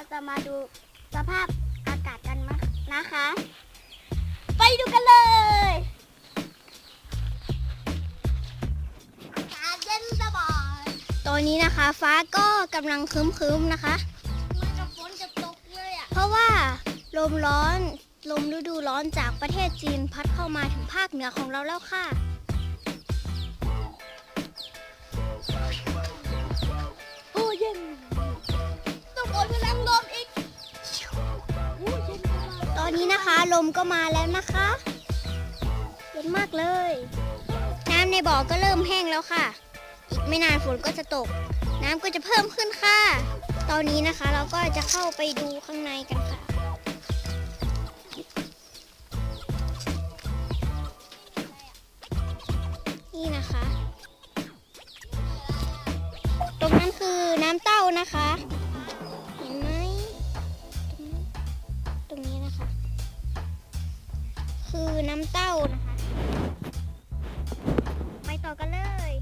เราจะมาดูสภาพอากาศกันมานะคะ ไปดูกันเลยอากาศเย็นสบายตอนนี้นะคะ ฟ้าก็กำลังครึ้มๆนะคะมันกับฝนจะตกเลยอะเพราะว่าลมร้อน ลมฤดูร้อนจากประเทศจีนพัดเข้ามาถึงภาคเหนือของเราแล้วค่ะ อนนี้นะคะ ลมก็มาแล้วนะคะเย็นมากเลย น้ำในบ่อก็เริ่มแห้งแล้วค่ะ อีกไม่นานฝนก็จะตก น้ำก็จะเพิ่มขึ้นค่ะ ตอนนี้นะคะเราก็จะเข้าไปดูข้างในกันค่ะนี่นะคะ ตรงนั้นคือน้ำเต้านะคะ คือน้ำเต้านะคะ ไปต่อกันเลย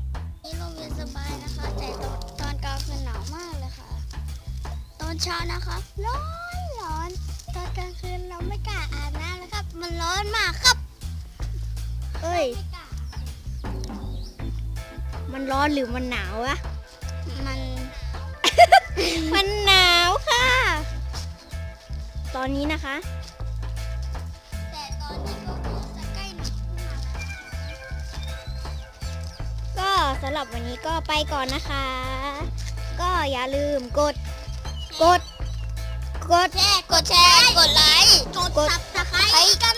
นี่ลมเย็นสบายนะคะ แต่ตอนตอนกลางคืนหนาวมากเลยค่ะ ตอนเช้านะคะ ร้อนร้อน ตอนกลางคืนเราไม่กล้าอาบน้ำนะครับ มันร้อนมากครับเอ้ย ไม่กล้ามันร้อนหรือมันหนาวอะ มัน มันหนาวค่ะ ตอนนี้นะคะ สำหรับวันนี้ก็ไปก่อนนะคะ ก็อย่าลืมกด กด กดแชร์กดแชร์ กดไลค์ กดกดซับสไครต์กันด้วยนะคะ